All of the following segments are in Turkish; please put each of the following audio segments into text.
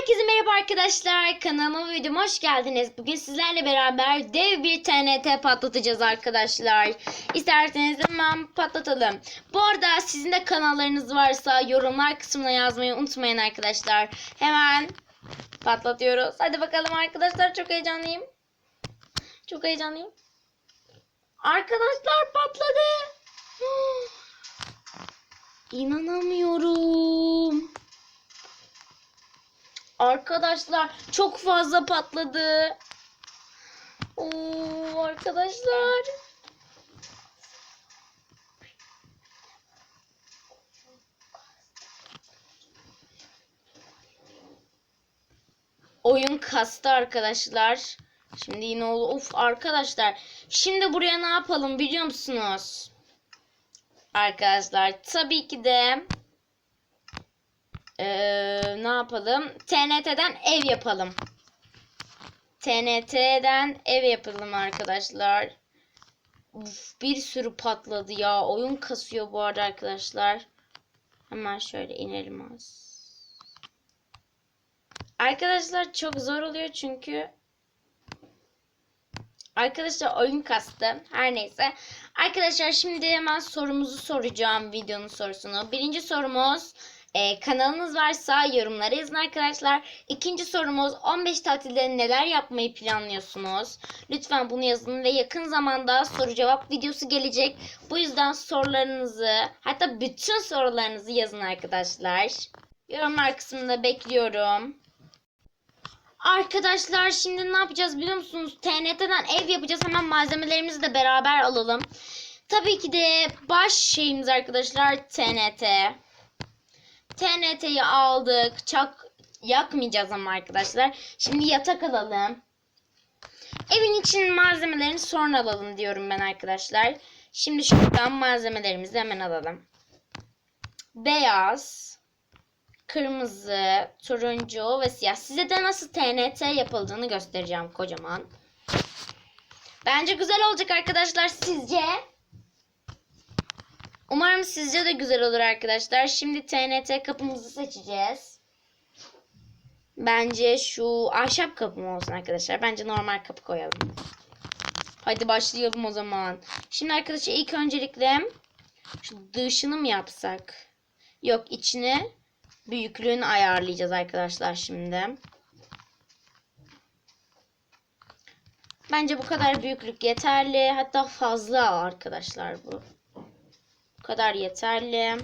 Herkese merhaba arkadaşlar. Kanalıma videoma hoş geldiniz. Bugün sizlerle beraber dev bir TNT patlatacağız arkadaşlar. İsterseniz hemen patlatalım. Bu arada sizin de kanallarınız varsa yorumlar kısmına yazmayı unutmayın arkadaşlar. Hemen patlatıyoruz. Hadi bakalım arkadaşlar çok heyecanlıyım. Çok heyecanlıyım. Arkadaşlar patladı. İnanamıyorum. Arkadaşlar çok fazla patladı. Oo arkadaşlar. Oyun kastı arkadaşlar. Şimdi yine oldu. Of arkadaşlar. Şimdi buraya ne yapalım biliyor musunuz? Arkadaşlar tabii ki de ee, ne yapalım? TNT'den ev yapalım. TNT'den ev yapalım arkadaşlar. Uf, bir sürü patladı ya. Oyun kasıyor bu arada arkadaşlar. Hemen şöyle inelim az. Arkadaşlar çok zor oluyor çünkü Arkadaşlar oyun kastı. Her neyse. Arkadaşlar şimdi hemen sorumuzu soracağım videonun sorusunu. Birinci sorumuz e, kanalınız varsa yorumlara yazın arkadaşlar. İkinci sorumuz 15 tatilde neler yapmayı planlıyorsunuz? Lütfen bunu yazın ve yakın zamanda soru cevap videosu gelecek. Bu yüzden sorularınızı hatta bütün sorularınızı yazın arkadaşlar. Yorumlar kısmında bekliyorum. Arkadaşlar şimdi ne yapacağız biliyor musunuz? TNT'den ev yapacağız. Hemen malzemelerimizi de beraber alalım. Tabii ki de baş şeyimiz arkadaşlar TNT. TNT'yi aldık. Çak yakmayacağız ama arkadaşlar. Şimdi yatak alalım. Evin için malzemelerini sonra alalım diyorum ben arkadaşlar. Şimdi şuradan malzemelerimizi hemen alalım. Beyaz, kırmızı, turuncu ve siyah. Size de nasıl TNT yapıldığını göstereceğim kocaman. Bence güzel olacak arkadaşlar. Sizce? Umarım sizce de güzel olur arkadaşlar. Şimdi TNT kapımızı seçeceğiz. Bence şu ahşap kapı mı olsun arkadaşlar? Bence normal kapı koyalım. Hadi başlayalım o zaman. Şimdi arkadaşlar ilk öncelikle şu dışını mı yapsak? Yok içini büyüklüğünü ayarlayacağız arkadaşlar şimdi. Bence bu kadar büyüklük yeterli. Hatta fazla arkadaşlar bu. Kadar yeterli.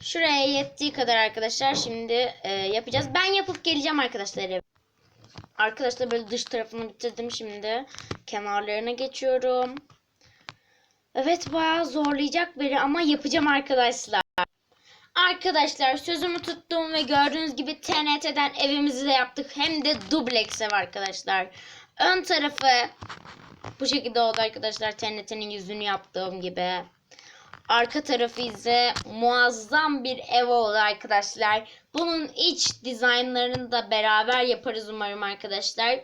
Şuraya yettiği kadar arkadaşlar şimdi e, yapacağız. Ben yapıp geleceğim arkadaşlar. Arkadaşlar böyle dış tarafını bitirdim şimdi. Kenarlarına geçiyorum. Evet bayağı zorlayacak biri ama yapacağım arkadaşlar. Arkadaşlar sözümü tuttum ve gördüğünüz gibi TNT'den evimizi de yaptık. Hem de dubleks ev arkadaşlar. Ön tarafı bu şekilde oldu arkadaşlar. TNT'nin yüzünü yaptığım gibi. Arka tarafı ise muazzam bir ev oldu arkadaşlar. Bunun iç dizaynlarını da beraber yaparız umarım arkadaşlar.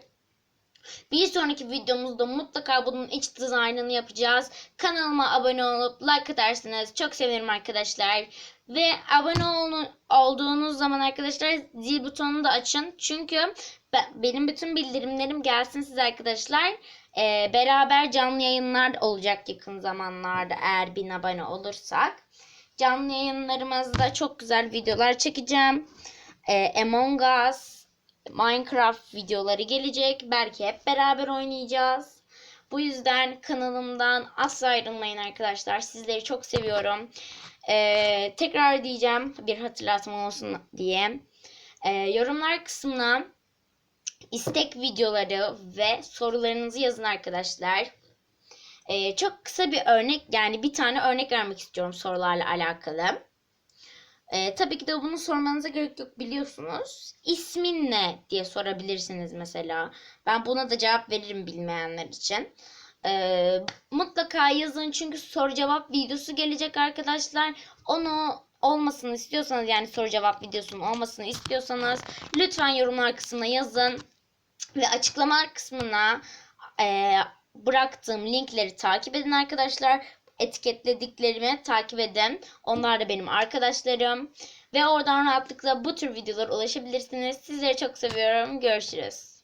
Bir sonraki videomuzda mutlaka bunun iç dizaynını yapacağız. Kanalıma abone olup like atarsanız çok sevinirim arkadaşlar. Ve abone olun, olduğunuz zaman arkadaşlar zil butonunu da açın. Çünkü be- benim bütün bildirimlerim gelsin size arkadaşlar. Ee, beraber canlı yayınlar olacak yakın zamanlarda eğer bin abone olursak. Canlı yayınlarımızda çok güzel videolar çekeceğim. Ee, Among Us, Minecraft videoları gelecek. Belki hep beraber oynayacağız. Bu yüzden kanalımdan asla ayrılmayın arkadaşlar. Sizleri çok seviyorum. Ee, tekrar diyeceğim bir hatırlatma olsun diye. Ee, yorumlar kısmına istek videoları ve sorularınızı yazın arkadaşlar. Ee, çok kısa bir örnek yani bir tane örnek vermek istiyorum sorularla alakalı. Ee, tabii ki de bunu sormanıza gerek yok biliyorsunuz. İsmin ne diye sorabilirsiniz mesela. Ben buna da cevap veririm bilmeyenler için. Ee, mutlaka yazın çünkü soru cevap videosu gelecek arkadaşlar. Onu olmasını istiyorsanız yani soru cevap videosunun olmasını istiyorsanız lütfen yorumlar kısmına yazın. Ve açıklama kısmına e, bıraktığım linkleri takip edin arkadaşlar. Etiketlediklerimi takip edin. Onlar da benim arkadaşlarım. Ve oradan rahatlıkla bu tür videolara ulaşabilirsiniz. Sizleri çok seviyorum. Görüşürüz.